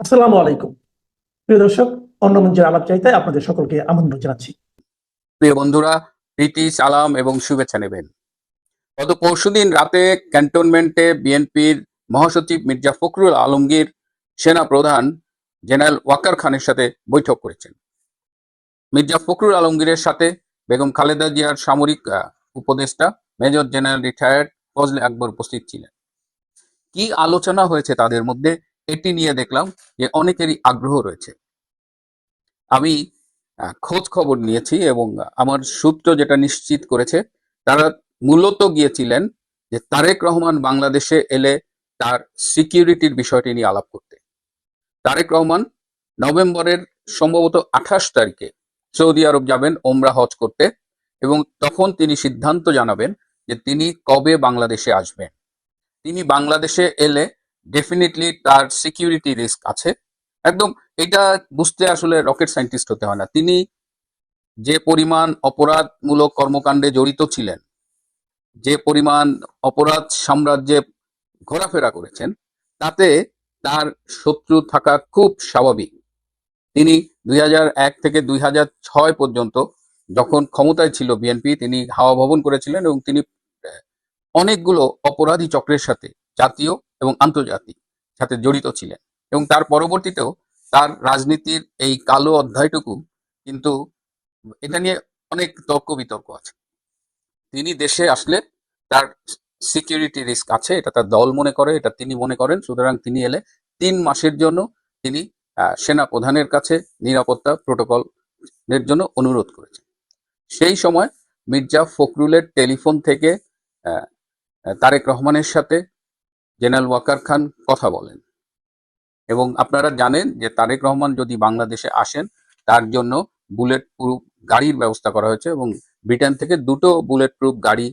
আসসালামু আলাইকুম। প্রিয় দর্শক, অন্য মঞ্চের আলাপ চাইতে আপনাদের সকলকে আমন্ত্রণ জানাচ্ছি। প্রিয় বন্ধুরা, প্রীতি, সালাম এবং শুভেচ্ছা নেবেন। গত পরশুদিন রাতে ক্যান্টনমেন্টে বিএনপির মহাসচিব মির্জা ফখরুল আলমগীর, সেনা প্রধান জেনারেল ওয়াকার খানের সাথে বৈঠক করেছেন। মির্জা ফখরুল আলমগীরের সাথে বেগম খালেদা জিয়ার সামরিক উপদেষ্টা major general retired Fazle Akbar উপস্থিত ছিলেন। কি আলোচনা হয়েছে তাদের মধ্যে? এটি নিয়ে দেখলাম যে অনেকেরই আগ্রহ রয়েছে। আমি খোঁজ খবর নিয়েছি এবং আমার সূত্র যেটা নিশ্চিত করেছে, তারা মূলত গিয়েছিলেন যে তারেক রহমান বাংলাদেশে এলে তার সিকিউরিটির বিষয়টি নিয়ে আলাপ করতে। তারেক রহমান নভেম্বরের সম্ভবত আঠাশ তারিখে সৌদি আরব যাবেন, ওমরা হজ করতে এবং তখন তিনি সিদ্ধান্ত জানাবেন যে তিনি কবে বাংলাদেশে আসবেন। তিনি বাংলাদেশে এলে ডেফিনেটলি তার সিকিউরিটি রিস্ক আছে। একদম এটা বুঝতে আসলে রকেট সায়েন্টিস্ট হতে হয় না। তিনি যে পরিমাণ অপরাধমূলক কর্মকাণ্ডে জড়িত ছিলেন, যে পরিমাণ অপরাধ সাম্রাজ্যে ঘোরাফেরা করেছেন, তাতে তার শত্রু থাকা খুব স্বাভাবিক। তিনি দুই এক থেকে দুই ছয় পর্যন্ত যখন ক্ষমতায় ছিল বিএনপি তিনি হাওয়া ভবন করেছিলেন এবং তিনি অনেকগুলো অপরাধী চক্রের সাথে জাতীয় এবং আন্তর্জাতিক সাথে জড়িত ছিলেন। এবং তার পরবর্তীতেও তার রাজনীতির এই কালো অধ্যায়টুকু কিন্তু এটা নিয়ে অনেক তর্ক বিতর্ক আছে। তিনি দেশে আসলে তার সিকিউরিটি রিস্ক আছে, এটা তার দল মনে করে, এটা তিনি মনে করেন, সুতরাং তিনি এলে তিন মাসের জন্য তিনি সেনা প্রধানের কাছে নিরাপত্তা প্রোটোকল এর জন্য অনুরোধ করেছেন। সেই সময় মির্জা ফখরুলের টেলিফোন থেকে তারেক রহমানের সাথে জেনারেল ওয়াকার খান কথা বলেন। এবং আপনারা জানেন যে তারেক রহমান যদি বাংলাদেশে আসেন, তার জন্য বুলেট প্রুফ গাড়ির ব্যবস্থা করা হয়েছে এবং ব্রিটেন থেকে দুটো বুলেট প্রুফ গাড়ি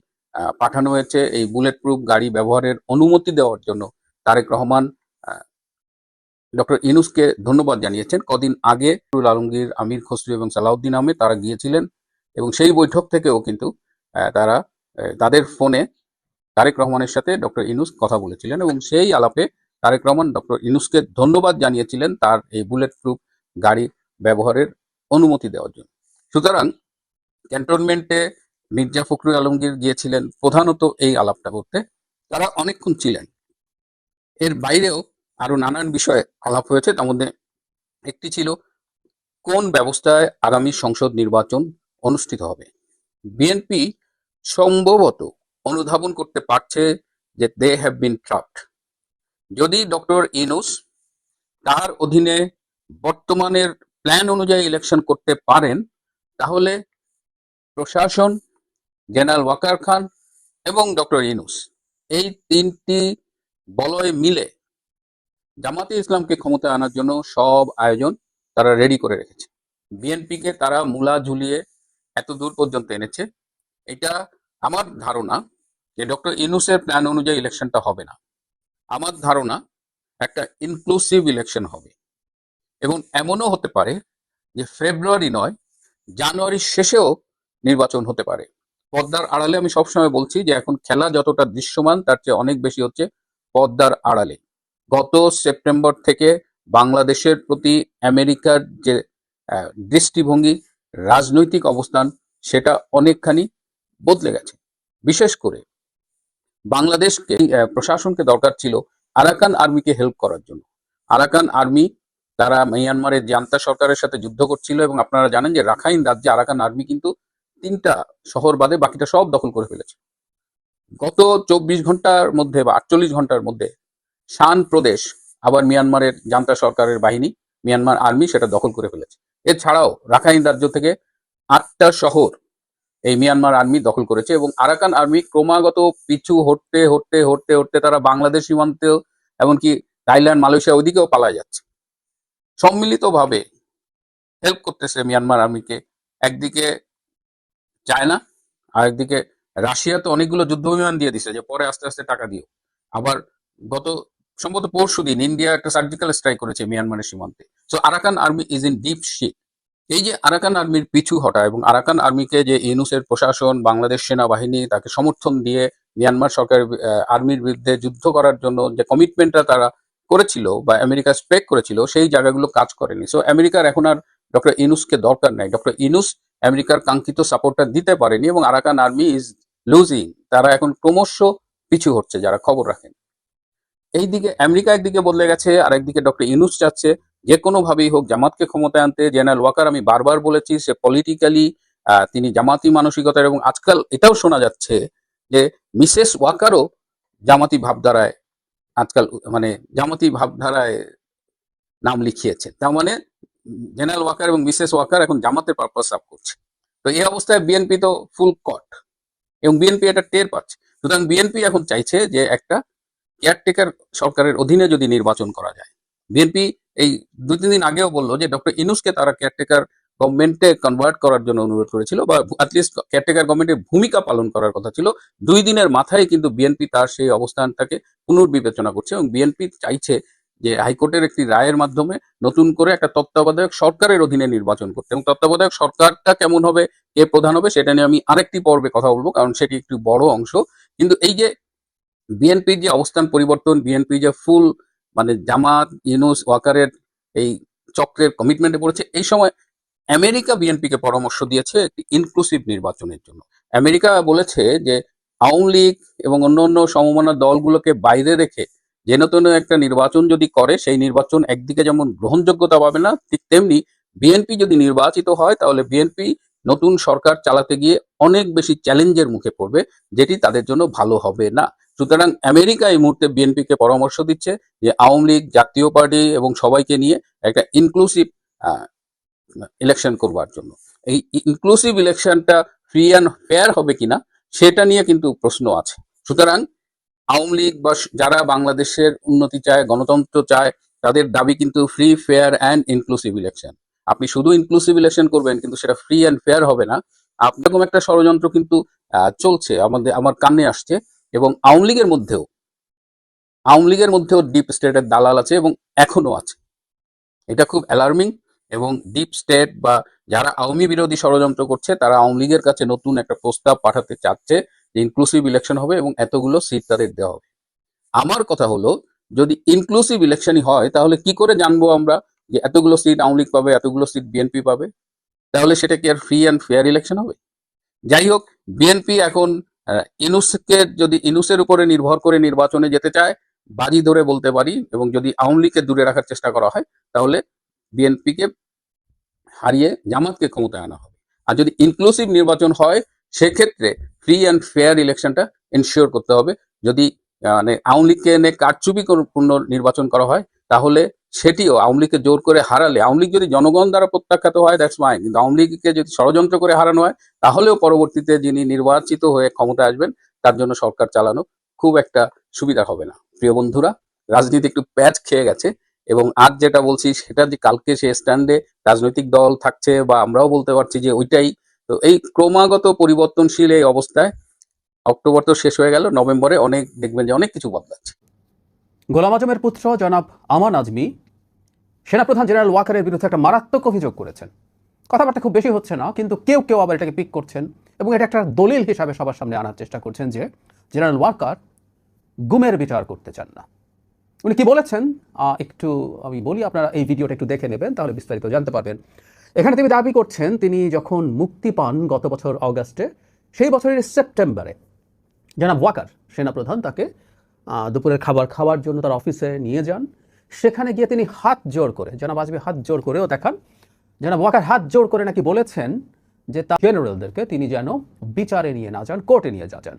পাঠানো হয়েছে। এই বুলেট প্রুফ গাড়ি ব্যবহারের অনুমতি দেওয়ার জন্য তারেক রহমান ডক্টর ইনুসকে ধন্যবাদ জানিয়েছেন। কদিন আগে রুল আলমগীর, আমির খসরু এবং সালাউদ্দিন আহমেদ তারা গিয়েছিলেন এবং সেই বৈঠক থেকেও কিন্তু তারা তাদের ফোনে তারেক রহমানের সাথে ডক্টর ইনুস কথা বলেছিলেন এবং সেই আলাপে তারেক রহমান ডক্টর ইনুসকে ধন্যবাদ জানিয়েছিলেন তার এই বুলেট প্রুফ গাড়ি ব্যবহারের অনুমতি দেওয়ার জন্য। সুতরাং ক্যান্টনমেন্টে মির্জা ফখরুল আলমগীর গিয়েছিলেন প্রধানত এই আলাপটা করতে। তারা অনেকক্ষণ ছিলেন। এর বাইরেও আরও নানান বিষয়ে আলাপ হয়েছে। তার মধ্যে একটি ছিল, কোন ব্যবস্থায় আগামী সংসদ নির্বাচন অনুষ্ঠিত হবে? বিএনপি সম্ভবত অনুধাবন করতে পারছে যে দে হ্যাভ বিন ট্রাপড যদি ডক্টর ইনুস তার অধীনে বর্তমানের প্ল্যান অনুযায়ী ইলেকশন করতে পারেন, তাহলে প্রশাসন জেনারেল ওয়াকার খান এবং ডক্টর ইনুস এই তিনটি বলয় মিলে জামাতে ইসলামকে ক্ষমতায় আনার জন্য সব আয়োজন তারা রেডি করে রেখেছে। বিএনপিকে তারা মূলা ঝুলিয়ে এত দূর পর্যন্ত এনেছে। এটা আমার ধারণা যে ডক্টর ইনুসের প্ল্যান অনুযায়ী ইলেকশনটা হবে না। আমার ধারণা একটা ইনক্লুসিভ ইলেকশন হবে। এবং এমনও হতে পারে যে ফেব্রুয়ারি নয় জানুয়ারির শেষেও নির্বাচন হতে পারে। পদ্মার আড়ালে আমি সবসময় বলছি যে এখন খেলা যতটা দৃশ্যমান, তার চেয়ে অনেক বেশি হচ্ছে পদ্মার আড়ালে। গত সেপ্টেম্বর থেকে বাংলাদেশের প্রতি আমেরিকার যে দৃষ্টিভঙ্গি, রাজনৈতিক অবস্থান, সেটা অনেকখানি বদলে গেছে। বিশেষ করে বাংলাদেশকে প্রশাসনকে দরকার ছিল আরাকান আর্মিকে হেল্প করার জন্য। আরাকান আর্মি, তারা মিয়ানমারের জান্তা সরকারের সাথে যুদ্ধ করছিল এবং আপনারা জানেন যে রাখাইন রাজ্যে আরাকান আর্মি কিন্তু তিনটা শহর বাদে বাকিটা সব দখল করে ফেলেছে। গত চব্বিশ ঘণ্টার মধ্যে বা আটচল্লিশ ঘণ্টার মধ্যে শান প্রদেশ, আবার মিয়ানমারের জান্তা সরকারের বাহিনী, মিয়ানমার আর্মি সেটা দখল করে ফেলেছে। এছাড়াও রাখাইন রাজ্য থেকে আটটা শহর এই মিয়ানমার আর্মি দখল করেছে এবং আরাকান আর্মি ক্রমাগত পিছু হটতে হটতে হটতে হটতে তারা বাংলাদেশ সীমান্তেও এমনকি থাইল্যান্ড, মালয়েশিয়া ওইদিকেও পালায় যাচ্ছে। সম্মিলিতভাবে হেল্প করতেছে মিয়ানমার আর্মিকে একদিকে চায়না আর একদিকে রাশিয়া তো অনেকগুলো যুদ্ধ বিমান দিয়ে দিছে যে পরে আস্তে আস্তে টাকা দিও। আবার গত সম্ভবত পরশু দিন ইন্ডিয়া একটা সার্জিক্যাল স্ট্রাইক করেছে মিয়ানমারের সীমান্তে। So Arakan army is in deep shit এই যে আরাকান আর্মির পিছু হটা এবং আরাকান আর্মিকে যে ইউনুসের প্রশাসন, বাংলাদেশ সেনাবাহিনী তাকে সমর্থন দিয়ে মিয়ানমার সরকার আর্মির বিরুদ্ধে যুদ্ধ করার জন্য যে কমিটমেন্টটা তারা করেছিল বা আমেরিকা স্প্রেক করেছিল, সেই জায়গাগুলো কাজ করেনি। সো আমেরিকার এখন আর ডক্টর ইনুসকে দরকার নাই। ডক্টর ইনুস আমেরিকার কাঙ্ক্ষিত সাপোর্টটা দিতে পারেনি এবং আরাকান আর্মি ইজ লুজিং তারা এখন ক্রমশ পিছু হচ্ছে, যারা খবর রাখেন। এইদিকে আমেরিকা একদিকে বদলে গেছে আর একদিকে ডক্টর ইনুস চাচ্ছে যে কোনো ভাবেই হোক, জামাতকে ক্ষমতায় আনতে জেনারেল ওয়াকার আমি বারবার বলেছি, সে পলিটিক্যালি তিনি জামাতি মানসিকতার এবং আজকাল এটাও শোনা যাচ্ছে যে মিসেস ওয়াকারও জামাতি ভাবধারায়, আজকাল মানে জামাতি ভাবধারায় নাম লিখিয়েছে। তার মানে জেনারেল ওয়াকার এবং মিসেস ওয়াকার এখন জামাতের পারপাস সার্ভ করছে। তো এই অবস্থায় বিএনপি তো ফুল কট এবং বিএনপি এটা টের পাচ্ছে। সুতরাং বিএনপি এখন চাইছে যে একটা কেয়ারটেকার সরকারের অধীনে যদি নির্বাচন করা যায়। বিএনপি এই দুই তিন দিন আগেও বলল যে ডক্টর ইনুসকে তারা কেয়ারটেকার গভর্নমেন্টে কনভার্ট করার জন্য অনুরোধ করেছিল বা অ্যাটলিস্ট কেয়ারটেকার গভর্নমেন্টের ভূমিকা পালন করার কথা ছিল। দুই দিনের মাথায় কিন্তু বিএনপি তার সেই অবস্থানটাকে পুনর্বিবেচনা করছে এবং বিএনপি চাইছে যে হাইকোর্টের একটি রায়ের মাধ্যমে নতুন করে একটা তত্ত্বাবধায়ক সরকারের অধীনে নির্বাচন করতে। এবং তত্ত্বাবধায়ক সরকারটা কেমন হবে, কে প্রধান হবে, সেটা নিয়ে আমি আরেকটি পর্বে কথা বলব, কারণ সেটি একটি বড় অংশ। কিন্তু এই যে বিএনপির যে অবস্থান পরিবর্তন বিএনপি যে ফুল মানে জামাত, ইউনুস, ওয়াকারের এই চক্রের কমিটমেন্টে পড়েছে। এই সময় আমেরিকা বিএনপিকে পরামর্শ দিয়েছে একটি ইনক্লুসিভ নির্বাচনের জন্য। আমেরিকা বলেছে যে আওয়ামী লীগ এবং অন্য অন্য দলগুলোকে বাইরে রেখে যেন তেন একটা নির্বাচন যদি করে, সেই নির্বাচন একদিকে যেমন গ্রহণযোগ্যতা পাবে না, ঠিক তেমনি বিএনপি যদি নির্বাচিত হয়, তাহলে বিএনপি নতুন সরকার চালাতে গিয়ে অনেক বেশি চ্যালেঞ্জের মুখে পড়বে, যেটি তাদের জন্য ভালো হবে না। সুতরাং আমেরিকা এই মুহূর্তে বিএনপিকে পরামর্শ দিচ্ছে যে আওয়ামী লীগ, জাতীয় পার্টি এবং সবাইকে নিয়ে একটা ইনক্লুসিভ ইলেকশন করবার জন্য। এই ইনক্লুসিভ ইলেকশনটা ফ্রি অ্যান্ড ফেয়ার হবে কিনা, সেটা নিয়ে কিন্তু প্রশ্ন আছে। সুতরাং আওয়ামী লীগ বা যারা বাংলাদেশের উন্নতি চায়, গণতন্ত্র চায়, তাদের দাবি কিন্তু free fair and inclusive election আপনি শুধু ইনক্লুসিভ ইলেকশন করবেন, কিন্তু সেটা ফ্রি অ্যান্ড ফেয়ার হবে না। আপনারকম একটা ষড়যন্ত্র কিন্তু চলছে। আমাদের, আমার কানে আসছে। এবং আওয়ামী লীগের মধ্যেও, আওয়ামী লীগের মধ্যেও ডিপ স্টেটের দালাল আছে এবং এখনও আছে। এটা খুব অ্যালার্মিং এবং ডিপ স্টেট বা যারা আওয়ামী বিরোধী ষড়যন্ত্র করছে, তারা আওয়ামী লীগের কাছে নতুন একটা প্রস্তাব পাঠাতে চাচ্ছে যে ইনক্লুসিভ ইলেকশন হবে এবং এতগুলো সিট তাদের দেওয়া হবে। আমার কথা হলো, যদি ইনক্লুসিভ ইলেকশনই হয়, তাহলে কি করে জানব আমরা যে এতগুলো সিট আওয়ামী লীগ পাবে, এতগুলো সিট বিএনপি পাবে? তাহলে সেটা কি আর ফ্রি অ্যান্ড ফেয়ার ইলেকশন হবে? যাই হোক বিএনপি এখন ইনুসকে যদি ইনুসের উপরে নির্ভর করে নির্বাচনে যেতে চায়, বাজি ধরে বলতে পারি এবং যদি আওয়ামী লীগকে দূরে রাখার চেষ্টা করা হয়, তাহলে বিএনপিকে হারিয়ে জামাতকে ক্ষমতায় আনা হবে। আর যদি ইনক্লুসিভ নির্বাচন হয়, সেক্ষেত্রে ফ্রি অ্যান্ড ফেয়ার ইলেকশনটা এনশিওর করতে হবে। যদি মানে আওয়ামী লীগকে এনে কারচুপি পূর্ণ নির্বাচন করা হয় তাহলে সেটিও আওয়ামী লীগকে জোর করে হারালে, আওয়ামী লীগ যদি জনগণ দ্বারা প্রত্যাখ্যাত হয় দ্যাটস মাইন কিন্তু আওয়ামী লীগকে যদি ষড়যন্ত্র করে হারানো হয়, তাহলেও পরবর্তীতে যিনি নির্বাচিত হয়ে ক্ষমতা আসবেন, তার জন্য সরকার চালানো খুব একটা সুবিধা হবে না। প্রিয় বন্ধুরা, রাজনীতি একটু প্যাচ খেয়ে গেছে, এবং আজ যেটা বলছি, সেটা যে কালকে সে স্ট্যান্ডে রাজনৈতিক দল থাকছে, বা আমরাও বলতে পারছি যে ওইটাই। তো এই ক্রমাগত পরিবর্তনশীল এই অবস্থায়, অক্টোবর তো শেষ হয়ে গেল, নভেম্বরে অনেক দেখবেন যে অনেক কিছু বদলাচ্ছে। গোলাম আজমের পুত্র জনাব আমান আজমি সেনাপ্রধান জেনারেল ওয়াকারের বিরুদ্ধে একটা মারাত্মক অভিযোগ করেছেন। কথাবার্তা খুব বেশি হচ্ছে না, কিন্তু কেউ কেউ আবার এটাকে পিক করছেন এবং এটা একটা দলিল হিসাবে সবার সামনে আনার চেষ্টা করছেন যে জেনারেল ওয়াকার গুমের বিচার করতে চান না। উনি কি বলেছেন? একটু আমি বলি, আপনারা এই ভিডিওটা একটু দেখে নেবেন, তাহলে বিস্তারিত জানতে পারবেন। এখানে তিনি দাবি করছেন, তিনি যখন মুক্তি পান গত বছর অগাস্টে, সেই বছরের সেপ্টেম্বরে, জনাব ওয়াকার, সেনাপ্রধান, তাকে দুপুরের খাবার খাওয়ার জন্য তার অফিসে নিয়ে যান। সেখানে গিয়ে তিনি হাত জোড় করে, জনাব আজমি হাত জোড় করেও দেখান। জনাব ওয়াকার হাত জোড় করে নাকি বলেছেন যে তার জেনারেলদেরকে তিনি যেন বিচারে নিয়ে না যান, কোর্টে নিয়ে যা যান।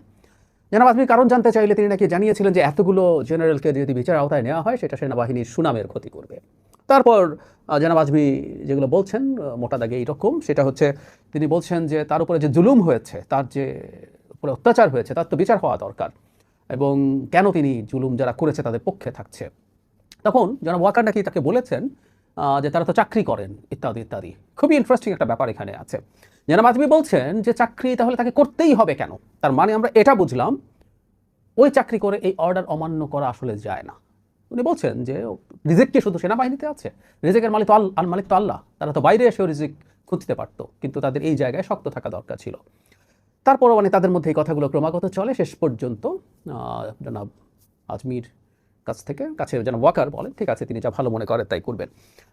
জনাব আজমি কারণ জানতে চাইলে তিনি নাকি জানিয়েছিলেন যে এতগুলো জেনারেলকে যদি বিচার আওতায় নেওয়া হয়, সেটা সেনাবাহিনীর সুনামের ক্ষতি করবে। তারপর জনাব আজমি যেগুলো বলছেন মোটা দাগে এইরকম, সেটা হচ্ছে তিনি বলছেন যে তার উপরে যে জুলুম হয়েছে, তার যে উপরে অত্যাচার হয়েছে, তার তো বিচার হওয়া দরকার। এবং কেন তিনি জুলুম যারা করেছে তাদের পক্ষে থাকছে। তখন যারা ওয়াকার নাকি তাকে বলেছেন যে তারা তো চাকরি করেন, ইত্যাদি ইত্যাদি। খুবই ইন্টারেস্টিং একটা ব্যাপার এখানে আছে। জনাব আজমি বলছেন যে চাকরি তাহলে তাকে করতেই হবে কেন? তার মানে আমরা এটা বুঝলাম, ওই চাকরি করে এই অর্ডার অমান্য করা আসলে যায় না। উনি বলছেন যে রিজিক কি শুধু সেনাবাহিনীতে আছে? রিজিকের মালিক তো আল মালিক তো আল্লাহ, তারা তো বাইরে এসেও রিজিক খুঁজতে পারতো, কিন্তু তাদের এই জায়গায় শক্ত থাকা দরকার ছিল। তারপরও মানে তাদের মধ্যে এই কথাগুলো ক্রমাগত চলে, শেষ পর্যন্ত জনাব আজমির কাছ থেকে, কাছে জনাব ওয়াকার বলেন ঠিক আছে, তিনি যা ভালো মনে করেন তাই করবেন।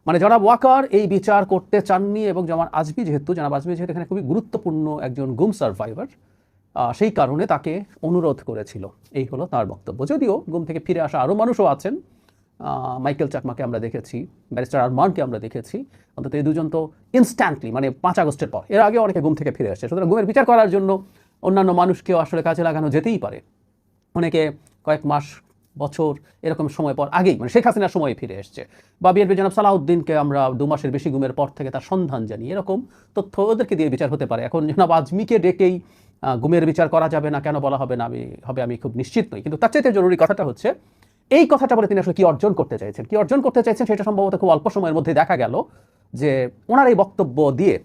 মানে জনাব ওয়াকার এই বিচার করতে চাননি এবং জনাব আজমি যেহেতু, জনাব আজমি যেহেতু এখানে খুবই গুরুত্বপূর্ণ একজন গুম সার্ভাইভার সেই কারণে তাকে অনুরোধ করেছিল। এই হলো তার বক্তব্য। যদিও গুম থেকে ফিরে আসা আরও মানুষও আছেন মাইকেল চাকমাকে আমরা দেখেছি, ব্যারিস্টার আরমানকে আমরা দেখেছি, অন্তত এই দুজন তো ইনস্ট্যান্টলি মানে পাঁচ আগস্টের পর, এর আগে অনেকে গুম থেকে ফিরে আসছে। সুতরাং গুমের বিচার করার জন্য অন্যান্য মানুষকেও আসলে কাজে লাগানো যেতেই পারে। অনেকে কয়েক মাস, বছর এরকম সময় পর আগেই মানে শেখ হাসিনার সময় ফিরে এসছে। বা বিএনপি জনাব সালাউদ্দিনকে আমরা দু মাসের বেশি গুমের পর থেকে তার সন্ধান জানি এরকম তথ্য ওদেরকে দিয়ে বিচার হতে পারে। এখন জনাব আজমিকে ডেকেই গুমের বিচার করা যাবে না, কেন বলা হবে না, আমি, হবে আমি খুব নিশ্চিত নই। কিন্তু তার চাইতে জরুরি কথাটা হচ্ছে, এই কথাটা বলে তিনি আসলে কি অর্জন করতে চাইছেন? কি অর্জন করতে চাইছেন সেটা সম্ভবত খুব অল্প সময়ের মধ্যে দেখা গেল যে ওনার এই বক্তব্য দিয়ে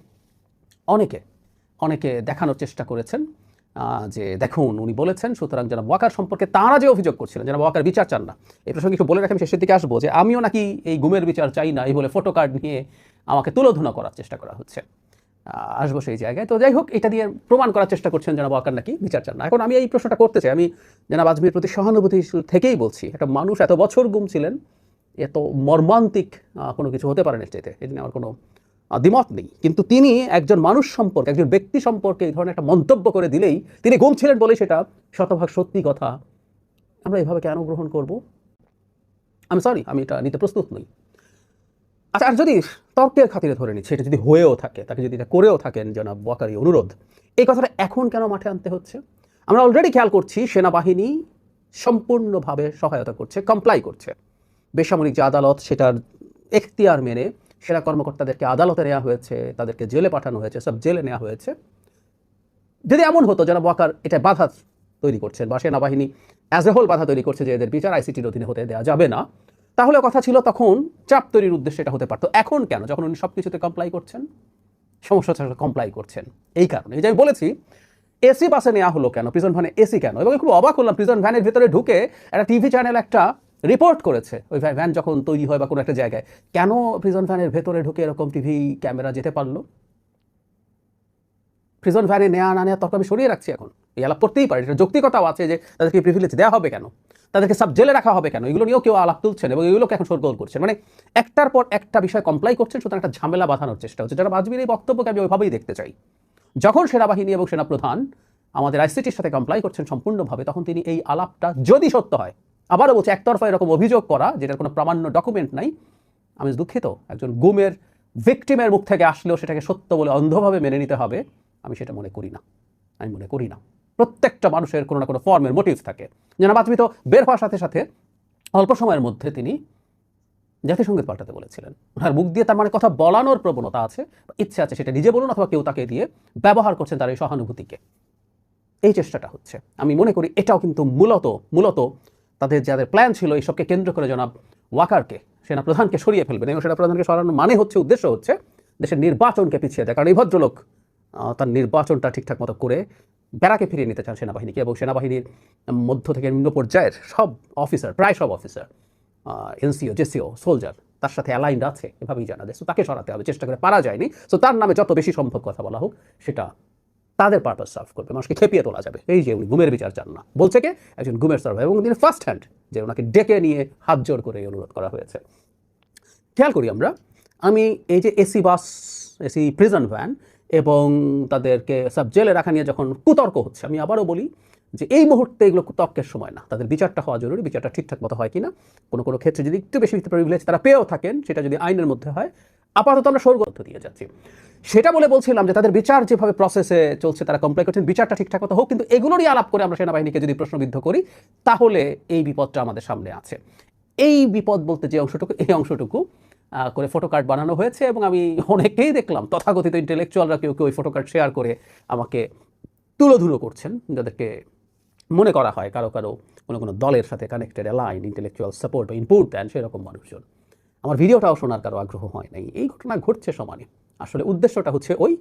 অনেকে অনেকে দেখানোর চেষ্টা করেছেন। যে দেখুন, উনি বলেছেন, সুতরাং যেন ওয়াকার সম্পর্কে তাঁরা যে অভিযোগ করছিলেন যেন ওয়াকার বিচার চান না। এই প্রসঙ্গে একটু বলে রাখি আমি শেষের দিকে আসব যে আমিও নাকি এই গুমের বিচার চাই না, এই বলে ফটো কার্ড নিয়ে আমাকে তুলোধনা করার চেষ্টা করা হচ্ছে। আসব সেই জায়গায়। তো যাই হোক, এটা দিয়ে প্রমাণ করার চেষ্টা করছেন যেন ওয়াকার নাকি বিচার চান না। এখন আমি এই প্রশ্নটা করতে চাই। আমি যেনাব আজমির প্রতি সহানুভূতি থেকেই বলছি, একটা মানুষ এত বছর গুম ছিলেন, এত মর্মান্তিক কোনো কিছু হতে পারে নিশ্চিত এটা আমার কোনো দ্বিমত নেই। কিন্তু তিনি একজন মানুষ সম্পর্কে, একজন ব্যক্তি সম্পর্কে এই ধরনের একটা মন্তব্য করে দিলেই তিনি গুম ছিলেন বলেই সেটা শতভাগ সত্যি কথা। আমরা এভাবে কেন গ্রহণ করব? আমি সরি আমি এটা নিতে প্রস্তুত নই। আচ্ছা আর যদি তর্কের খাতিরে ধরে নিচ্ছে, এটা যদি হয়েও থাকে, তাকে যদি এটা করেও থাকেন, জনাব বকারি অনুরোধ, এই কথাটা এখন কেন মাঠে আনতে হচ্ছে? আমরা অলরেডি খেয়াল করছি, সেনাবাহিনী সম্পূর্ণভাবে সহায়তা করছে কমপ্লাই করছে। বেসামরিক যে আদালত সেটার এখতিয়ার মেনে সেনা কর্মকর্তাদেরকে আদালতে নেওয়া হয়েছে, তাদেরকে জেলে পাঠানো হয়েছে, সব জেলে নেওয়া হয়েছে। যদি এমন হতো যারা ওয়াকার এটা বাধা তৈরি করছেন বা সেনাবাহিনী অ্যাজ এ হোল বাধা তৈরি করছে যে এদের বিচার আইসিটির অধীনে হতে দেওয়া যাবে না। তাহলে কথা ছিল তখন চাপ তৈরির উদ্দেশ্যে এটা হতে পারতো। এখন কেন? যখন উনি সব কিছুতে কমপ্লাই করছেন, সমস্যা ছাড়া কমপ্লাই করছেন। এই কারণে এই যে আমি বলেছি, এসি বাসে নেওয়া হলো কেন? প্রিজন ভ্যানে এসি কেন? এবং খুব অবাক হলাম প্রিজন ভ্যানের ভিতরে ঢুকে একটা টিভি চ্যানেল একটা রিপোর্ট করেছে। ওই ভ্যা- ভ্যান যখন তৈরি হয় বা কোনো একটা জায়গায়, কেন প্রিজন ভ্যানের ভেতরে ঢুকে এরকম টিভি ক্যামেরা যেতে পারল? প্রিজন ভ্যানে নেওয়া না নেওয়া তর্ক আমি সরিয়ে রাখছি এখন। এই আলাপ করতেই পারে, এটা যৌক্তিকতাও আছে যে তাদেরকে প্রিভিলেজ দেওয়া হবে কেন? তাদেরকে সব জেলে রাখা হবে কেন? এগুলো নিয়েও কেউ আলাপ তুলছেন এবং এগুলোকে এখন সরগোল করছেন। মানে একটার পর একটা বিষয় কমপ্লাই করছেন, সুতরাং একটা ঝামেলা বাঁধানোর চেষ্টা হচ্ছে। যারা বাজবির এই বক্তব্যকে আমি ওইভাবেই দেখতে চাই। যখন সেনাবাহিনী এবং সেনাপ্রধান আমাদের আইসিটির সাথে কমপ্লাই করছেন সম্পূর্ণভাবে, তখন তিনি এই আলাপটা যদি সত্য হয় আবারও বলছে, একতরফা এরকম অভিযোগ করা, যেটার কোনো প্রামাণ্য ডকুমেন্ট নাই। আমি দুঃখিত, একজন গুমের ভিকটিমের মুখ থেকে আসলেও সেটাকে সত্য বলে অন্ধভাবে মেনে নিতে হবে, আমি সেটা মনে করি না। আমি মনে করি না। প্রত্যেকটা মানুষের কোনো না কোনো ফর্মের মোটিভ থাকে। জনাব আজমি তো বের হওয়ার সাথে সাথে অল্প সময়ের মধ্যে তিনি জাতিসংগীত পাল্টাতে বলেছিলেন। ওনার মুখ দিয়ে তার মানে কথা বলানোর প্রবণতা আছে ইচ্ছে আছে সেটা নিজে বলুন অথবা কেউ তাকে দিয়ে ব্যবহার করছেন তার এই সহানুভূতিকে। এই চেষ্টাটা হচ্ছে। আমি মনে করি এটাও কিন্তু মূলত মূলত তাদের যাদের প্ল্যান ছিল এইসবকে কেন্দ্র করে জনাব ওয়াকারকে, সেনাপ্রধানকে সরিয়ে ফেলবেন এবং সেনাপ্রধানকে সরানোর মানে হচ্ছে, উদ্দেশ্য হচ্ছে দেশের নির্বাচনকে পিছিয়ে দেয় কারণ এই ভদ্রলোক তার নির্বাচনটা ঠিকঠাক মতো করে ব্যারাকে ফিরিয়ে নিতে চান সেনাবাহিনীকে এবং সেনাবাহিনীর মধ্য থেকে নিম্ন পর্যায়ের সব অফিসার প্রায় সব অফিসার এনসিও, জেসিও সোলজার তার সাথে অ্যালাইন্ড আছে, এভাবেই জানা যায়। সো তাকে সরাতে হবে, চেষ্টা করে, পারা যায়নি। সো তার নামে যত বেশি সম্ভব কথা বলা হোক, সেটা তাদের পারপাস সার্ভ করবে। মানুষকে খেপিয়ে তোলা যাবে। এই যে উনি গুমের বিচার চান না। বলছে কে? একজন গুমের সার্ভ এবং তিনি ফার্স্ট হ্যান্ড যে ওনাকে ডেকে নিয়ে হাত জোর করে অনুরোধ করা হয়েছে। খেয়াল করি আমরা, আমি এই যে AC bus, AC prison van এবং তাদেরকে সব জেলে রাখা নিয়ে যখন কুতর্ক হচ্ছে, আমি আবারও বলি যে এই মুহূর্তে এগুলো তর্কের সময় না। তাদের বিচারটা হওয়া জরুরি, বিচারটা ঠিকঠাক মতো হয় কিনা, কোনো কোনো ক্ষেত্রে যদি একটু বেশি প্রিভিলেজ তারা পেয়েও থাকেন, সেটা যদি আইনের মধ্যে হয় আপাতত আমরা স্বর্গত্ব দিয়ে যাচ্ছি। সেটা বলে বলছিলাম যে তাদের বিচার যেভাবে প্রসেসে চলছে, তারা কমপ্লাই করছেন, বিচারটা ঠিকঠাক মতো হোক, কিন্তু এগুলোরই আলাপ করে আমরা সেনাবাহিনীকে যদি প্রশ্নবিদ্ধ করি, তাহলে এই বিপদটা আমাদের সামনে আছে। এই বিপদ বলতে যে অংশটুকু, এই অংশটুকু করে ফটো কার্ড বানানো হয়েছে এবং আমি অনেকেই দেখলাম, তথাকথিত ইন্টেলেকচুয়ালরা কেউ কেউ ওই ফটো কার্ড শেয়ার করে আমাকে তুলোধুলো করছেন, যাদেরকে মনে করা হয় কারও কারও কোনো কোনো দলের সাথে কানেক্টেড অ্যালাইন ইন্টেলেকচুয়াল সাপোর্ট বা ইনপুট দেন সেরকম মানুষজন। আমার ভিডিওটাও শোনার কারও আগ্রহ হয় নাই। এই ঘটনা ঘটছে সমানে। আসলে উদ্দেশ্যটা হচ্ছে ওই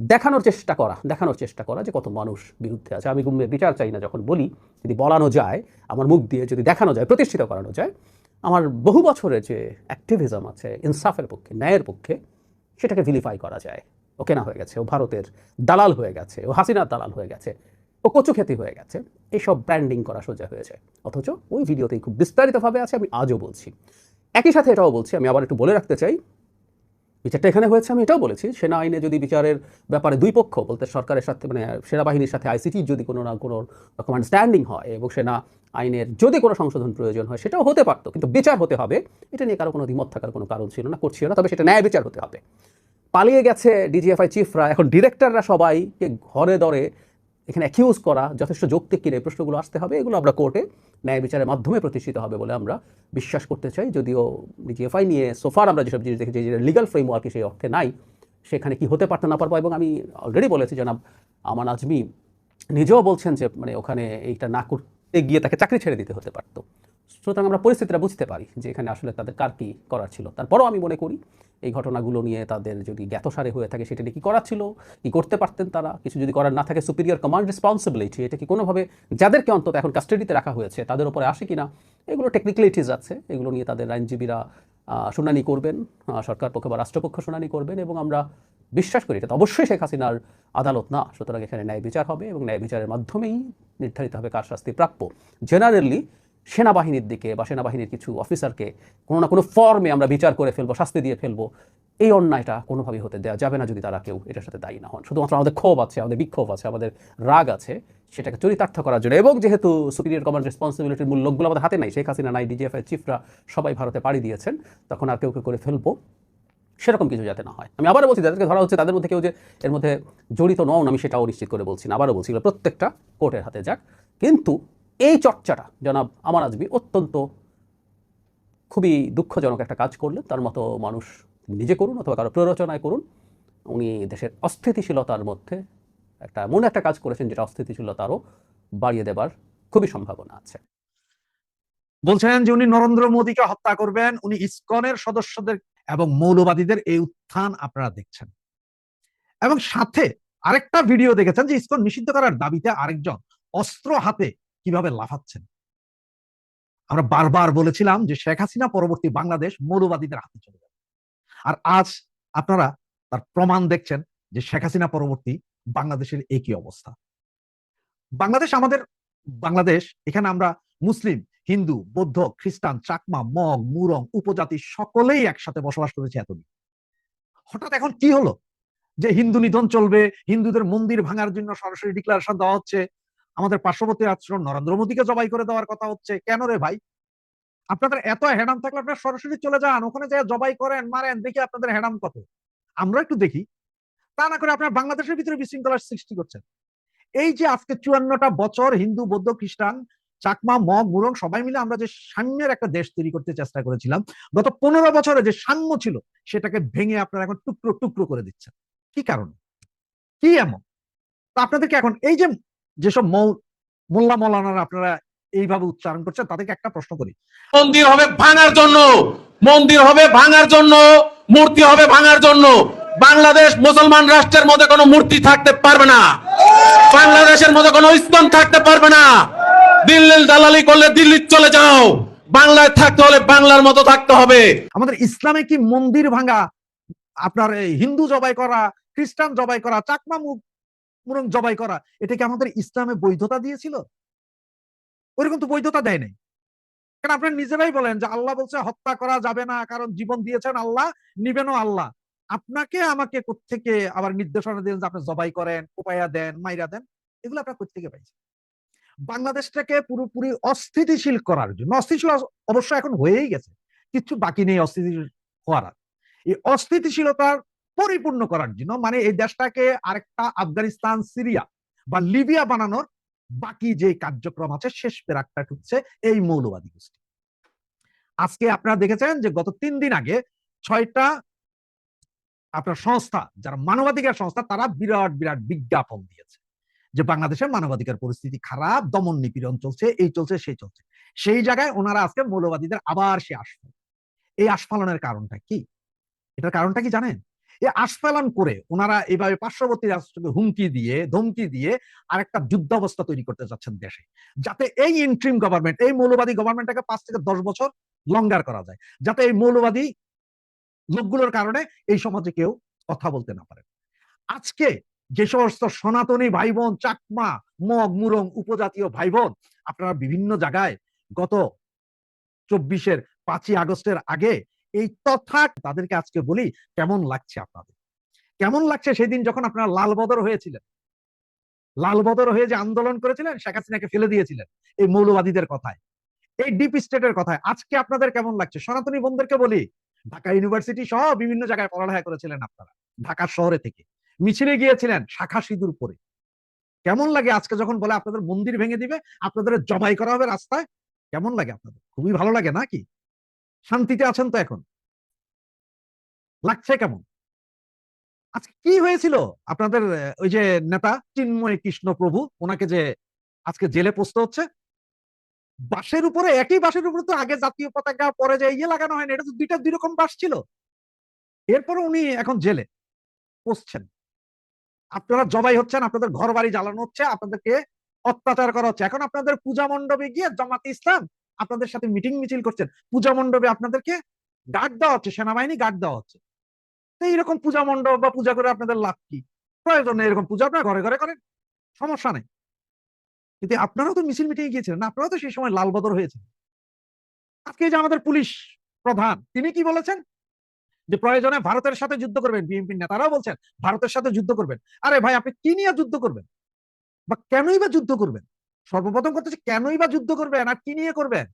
দেখানোর চেষ্টা করা, দেখানোর চেষ্টা করা যে কত মানুষ বিরুদ্ধে আছে। আমি গুমের বিচার চাই না যখন বলি, যদি বলানো যায়, আমার মুখ দিয়ে যদি দেখানো যায়, প্রতিষ্ঠিত করানো যায়, আমার বহু বছরের যে অ্যাক্টিভিজম আছে, ইনসাফের পক্ষে, ন্যায়ের পক্ষে, সেটাকে ভিলিফাই করা যায়। ও কেনা হয়ে গেছে, ও ভারতের দালাল হয়ে গেছে, ও হাসিনার দালাল হয়ে গেছে, ও কচু খেতে হয়ে গেছে। এইসব ব্র্যান্ডিং করা সোজা হয়েছে অথচ ওই ভিডিওতেই খুব বিস্তারিতভাবে আছে, আমি আজও বলছি। একই সাথে এটাও বলছি, আমি আবার একটু বলে রাখতে চাই। বিচারটা এখানে হয়েছে, আমি এটাও বলেছি, সেনা আইনে যদি বিচারের ব্যাপারে দুই পক্ষ, বলতে সরকারের সাথে মানে সেনাবাহিনীর সাথে আইসিটির যদি কোনো না কোনো রকম আন্ডারস্ট্যান্ডিং হয় এবং সেনা আইনের যদি কোনো সংশোধন প্রয়োজন হয়, সেটাও হতে পারতো, কিন্তু বিচার হতে হবে। এটা নিয়ে কারও কোনো দ্বিমত থাকার কোনো কারণ ছিল না, করছিল না, তবে সেটা ন্যায় বিচার হতে হবে। পালিয়ে গেছে ডিজিএফআই চিফরা এখন ডিরেক্টররা সবাইকে ঘরে দরে এখানে অ্যাকিউজ করা, যথেষ্ট যৌক্তিক কিনে প্রশ্নগুলো আসতে হবে। এগুলো আমরা কোর্টে ন্যায় বিচারের মাধ্যমে প্রতিষ্ঠিত হবে বলে আমরা বিশ্বাস করতে চাই। যদিও ডিজিএফআই নিয়ে সোফার আমরা যেসব জিনিস দেখেছি যে লিগাল ফ্রেমওয়ার্কে সেই অর্থে নাই, সেখানে কি হতে পারতো না পারব এবং আমি অলরেডি বলেছি, জনাব আমার আজমি নিজেও বলছেন যে মানে ওখানে এইটা না করতে গিয়ে তাকে চাকরি ছেড়ে দিতে হতে পারতো। সুতরাং আমরা পরিস্থিতিটা বুঝতে পারি যে এখানে আসলে তাদের কার কী করার ছিল। তারপরও আমি মনে করি এই ঘটনাগুলো নিয়ে তাদের যদি জ্ঞাতসারে হয়ে থাকে সেটা নিয়ে কী করার ছিল, কী করতে পারতেন তারা, কিছু যদি করার না থাকে সুপিরিয়র কমান্ড রেসপন্সিবিলিটি এটা কি কোনোভাবে যাদেরকে অন্তত এখন কাস্টাডিতে রাখা হয়েছে, তাদের উপরে আসে কিনা, এগুলো টেকনিক্যালিটিস আছে, এগুলো নিয়ে তাদের আইনজীবীরা শুনানি করবেন সরকার পক্ষ বা রাষ্ট্রপক্ষ শুনানি করবেন এবং আমরা বিশ্বাস করি এটা তো অবশ্যই শেখ হাসিনার আদালত না, সুতরাং এখানে ন্যায় বিচার হবে এবং ন্যায় বিচারের মাধ্যমেই নির্ধারিত হবে কার শাস্তি প্রাপ্য। জেনারেলি সেনাবাহিনীর দিকে বা সেনাবাহিনীর কিছু অফিসারকে কোনো না কোনো ফর্মে আমরা বিচার করে ফেলব, শাস্তি দিয়ে ফেলব, এই অন্যায়টা কোনোভাবেই হতে দেওয়া যাবে না যদি তারা কেউ এটার সাথে দায়ী না হন। শুধুমাত্র আমাদের ক্ষোভ আছে, আমাদের বিক্ষোভ আছে, আমাদের রাগ আছে, সেটাকে চরিতার্থ করার জন্য। এবং যেহেতু সুপিরিয়র কমান্ড রেসপন্সিবিলিটির মূল লোকগুলো আমাদের হাতে নাই, শেখ হাসিনা নাই ডিজিএফআই চিফরা সবাই ভারতে পাড়ি দিয়েছেন, তখন আর কেউ কেউ করে ফেলব, সেরকম কিছু যাতে না হয়। আমি আবারও বলছি, যাদেরকে ধরা হচ্ছে তাদের মধ্যে কেউ যে এর মধ্যে জড়িত নন আমি সেটাও নিশ্চিত করে বলছি না, আবারও বলছি প্রত্যেকটা কোর্টের হাতে যাক। কিন্তু এই চর্চাটা, জনাব আমার আজবি অত্যন্ত খুবই দুঃখজনক একটা কাজ করলেন। তার মতো মানুষ নিজে করুন অথবা কারও প্ররোচনায় করুন। উনি দেশের অস্থিতিশীলতার মধ্যে একটা, এমন একটা কাজ করেছেন যেটা অস্থিতিশীলতা আরও বাড়িয়ে দেবার খুবই সম্ভাবনা আছে। বলছেন যে উনি নরেন্দ্র মোদীকে হত্যা করবেন। উনি ইসকনের সদস্যদের এবং মৌলবাদীদের এই উত্থান আপনারা দেখছেন। এবং সাথে আরেকটা ভিডিও দেখেছেন যে ইসকন নিষিদ্ধ করার দাবিতে আরেকজন অস্ত্র হাতে কীভাবে লাফাচ্ছেন? আমরা বারবার বলেছিলাম যে শেখ হাসিনা পরবর্তী বাংলাদেশ মৌলবাদীদের হাতে চলে যাবে। আর আজ আপনারা তার প্রমাণ দেখছেন যে শেখ হাসিনা পরবর্তী বাংলাদেশের একই অবস্থা। বাংলাদেশ আমাদের, বাংলাদেশ, এখানে আমরা মুসলিম, হিন্দু, বৌদ্ধ, খ্রিস্টান, চাকমা, মগ, মুরং, উপজাতি সকলেই একসাথে বসবাস করেছে এতদিন। হঠাৎ এখন কি হলো? যে হিন্দু নিধন চলবে, হিন্দুদের মন্দির ভাঙার জন্য সরাসরি ডিক্লারেশন দেওয়া হচ্ছে আমাদের পার্শ্ববর্তী রাষ্ট্র নরেন্দ্র মোদীকে জবাই করে দেওয়ার কথা হচ্ছে। কেন রে ভাই? আপনাদের এত হ্যাডাম থাকলে আপনারা সরাসরি চলে যান, ওখানে যায় জবাই করেন, মারেন, দেখি আপনাদের হ্যাডাম কত। আমরা একটু দেখি। তা না করে আপনার বাংলাদেশের ভিতরে বিশৃঙ্খলার সৃষ্টি করছেন। এই যে আজকে চুয়ান্নটা বছর হিন্দু, বৌদ্ধ, খ্রিস্টান, চাকমা, মগ, মুরং, সবাই মিলে আমরা যে সাম্যের একটা দেশ তৈরি করতে চেষ্টা করেছিলাম, গত পনেরো বছরে যে সাম্য ছিল, সেটাকে ভেঙে আপনারা এখন টুকরো টুকরো করে দিচ্ছেন। কি কারণে? কি এমন? তা আপনাদেরকে এখন এই যে যেসব মোল্লা মৌলানারা আপনারা এইভাবে উচ্চারণ করছেন তাদেরকে একটা প্রশ্ন করি। মন্দির হবে ভাঙার জন্য মন্দির হবে ভাঙার জন্য মূর্তি হবে ভাঙার জন্য। বাংলাদেশ মুসলমান রাষ্ট্রের মধ্যে কোনো মূর্তি থাকতে পারবে না। বাংলাদেশের মধ্যে কোনো ইসলাম থাকতে পারবে না। দিল্লির দালালি করলে দিল্লি চলে যাও। বাংলায় থাকতে হলে বাংলার মতো থাকতে হবে। আমাদের ইসলামে কি মন্দির ভাঙা আপনার এই হিন্দু জবাই করা খ্রিস্টান জবাই করা চাকমা মুরং জবাই করা, এটা কি আমাদের ইসলামে বৈধতা দিয়েছিল? ওইরকম তো বৈধতা দেয় নাই। কারণ আপনারা নিজেরাই বলেন যে আল্লাহ বলছে, হত্যা করা যাবে না, কারণ জীবন দিয়েছেন আল্লাহ, নিবেনও আল্লাহ। আপনাকে আমাকে থেকে আবার নির্দেশনা দিলেন যে আপনি জবাই করেন, উপায়া দেন, মাইরা দেন? এগুলো আপনার কোথেকে পাইছেন? বাংলাদেশটাকে পুরোপুরি অস্থিতিশীল করার জন্য, অস্থিতিশীল অবশ্য এখন হয়েই গেছে, কিছু বাকি নেই অস্থিতিশীল হওয়ার। এই অস্থিতিশীলতার পরিপূর্ণ করার জন্য মানে এই দেশটাকে আরেকটা আফগানিস্তান, সিরিয়া বা লিবিয়া বানানোর বাকি যে কার্যক্রম আছে, শেষ পেরাকটা ঠুকছে এই মৌলবাদী গোষ্ঠী। আজকে আপনারা দেখেছেন যে গত তিন দিন আগে ছয়টা আপনার সংস্থা, যারা মানবাধিকার সংস্থা, তারা বিরাট বিরাট বিজ্ঞাপন দিয়েছে যে বাংলাদেশের মানবাধিকার পরিস্থিতি খারাপ, দমন নিপীড়ন চলছে, এই চলছে, সেই চলছে। সেই জায়গায় ওনারা আজকে মৌলবাদীদের আবার সে আস্ফালন। এই আস্ফালনের কারণটা কি? এটার কারণটা কি জানেন? এই আস্ফালন করে ওনারা এইভাবে পার্শ্ববর্তী রাষ্ট্রকে হুমকি দিয়ে, ধমকি দিয়ে আরেকটা যুদ্ধাবস্থা তৈরি করতে যাচ্ছেন দেশে। যাতে এই ইন্ট্রিম গভর্নমেন্ট এই মৌলবাদী গভর্নমেন্টটাকে পাঁচ থেকে দশ বছর লঙ্গার করা যায়। যাতে এই মৌলবাদী লোকগুলোর কারণে এই সমাজে কেউ কথা বলতে না পারে। আজকে যে সমস্ত সনাতনী ভাই বোন চাকমা, মগ, মুরং উপজাতীয় ভাই বোন আপনারা বিভিন্ন জায়গায় গত চব্বিশের পাঁচই আগস্টের আগে এই তথা তাদেরকে আজকে বলি, কেমন লাগছে আপনাদের? কেমন লাগছে সেদিন যখন আপনারা লালবদর হয়েছিলেন? লালবদর হয়ে যে আন্দোলন করেছিলেন, শেখ হাসিনাকে ফেলে দিয়েছিলেন এই মৌলবাদীদের কথায়, এই ডিপ স্টেটের কথায়, আজকে আপনাদের কেমন লাগছে? সনাতনী বন্ধুদেরকে বলি, ঢাকা ইউনিভার্সিটি সহ বিভিন্ন জায়গায় পড়ালেখা করেছিলেন আপনারা, ঢাকা শহরে থেকে। মিছিলে গিয়েছিলেন শাখা সিঁদুর পরে। কেমন লাগে আজকে যখন বলে আপনাদের মন্দির ভেঙে দিবে, আপনাদের জবাই করা হবে রাস্তায়? কেমন লাগে আপনাদের? খুবই ভালো লাগে নাকি শান্তিতে আছেন তো এখন? লাগছে কেমন? আজকে কি হয়েছিল? আপনাদের ওই যে নেতা চিন্ময় কৃষ্ণ প্রভু, ওনাকে যে আজকে জেলে পোস্ত হচ্ছে? বাসের উপরে, একই বাসের উপরে তো আগে জাতীয় পতাকা, পরে যে ইয়ে লাগানো হয়নি, এটা তো দুইটা দুই রকম বাস ছিল। এরপরে উনি এখন জেলে পসছেন আপনারা জবাই হচ্ছেন, আপনাদের ঘর বাড়ি জ্বালানো হচ্ছে, আপনাদেরকে অত্যাচার করা হচ্ছে। এখন আপনাদের পূজা মণ্ডপে গিয়ে জামাতে ইসলাম আপনাদের সাথে মিটিং মিছিল করছেন, পূজা মণ্ডপে আপনাদেরকে গার্ড দেওয়া হচ্ছে, সেনাবাহিনী গার্ড দেওয়া হচ্ছে। তো এইরকম পূজা মণ্ডপ বা পূজা করে আপনাদের লাভ কি? প্রয়োজন নেই এরকম পূজা, আপনারা ঘরে ঘরে করেন, সমস্যা নেই। কিন্তু আপনারাও তো মিছিল মিটিং গিয়েছিলেন আপনারাও তো সেই সময় লালবদর হয়েছে আজকে যে আমাদের পুলিশ প্রধান, তিনি কি বলেছেন? যে প্রয়োজনে ভারতের সাথে যুদ্ধ করবেন, বিএনপি নেতারাও বলছেন, ভারতের সাথে যুদ্ধ করবেন। আরে ভাই, আপনি কি নিয়ে যুদ্ধ করবেন? বা কেনই বা যুদ্ধ করবেন? সর্বপ্রথম কথা হচ্ছে, কেনই বা যুদ্ধ করবেন? আর কি নিয়ে করবেন?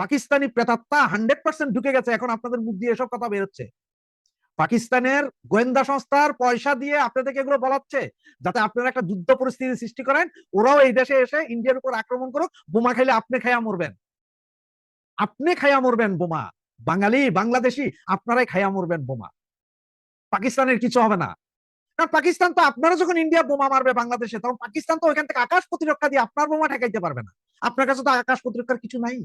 পাকিস্তানি প্রেতাত্মা হান্ড্রেড পার্সেন্ট ঢুকে গেছে, এখন আপনাদের মুখ দিয়ে এসব কথা বেরোচ্ছে। পাকিস্তানের গোয়েন্দা সংস্থার পয়সা দিয়ে আপনাদেরকে এগুলো বলাচ্ছে যাতে আপনারা একটা যুদ্ধ পরিস্থিতি সৃষ্টি করেন, ওরাও এই দেশে এসে ইন্ডিয়ার উপর আক্রমণ করুক, বোমা খাইলে আপনি খাইয়া মরবেন। আপনি খাইয়া মরবেন বোমা। বাঙালি, বাংলাদেশি, আপনারাই খাইয়া মরবেন বোমা। পাকিস্তানের কিছু হবে না। কারণ পাকিস্তান তো আপনারা যখন ইন্ডিয়া বোমা মারবে বাংলাদেশে, তখন পাকিস্তান তো ওইখান থেকে আকাশ প্রতিরক্ষা দিয়ে আপনার বোমা ঠেকাইতে পারবে না। আপনার কাছে তো আকাশ প্রতিরক্ষার কিছু নাই।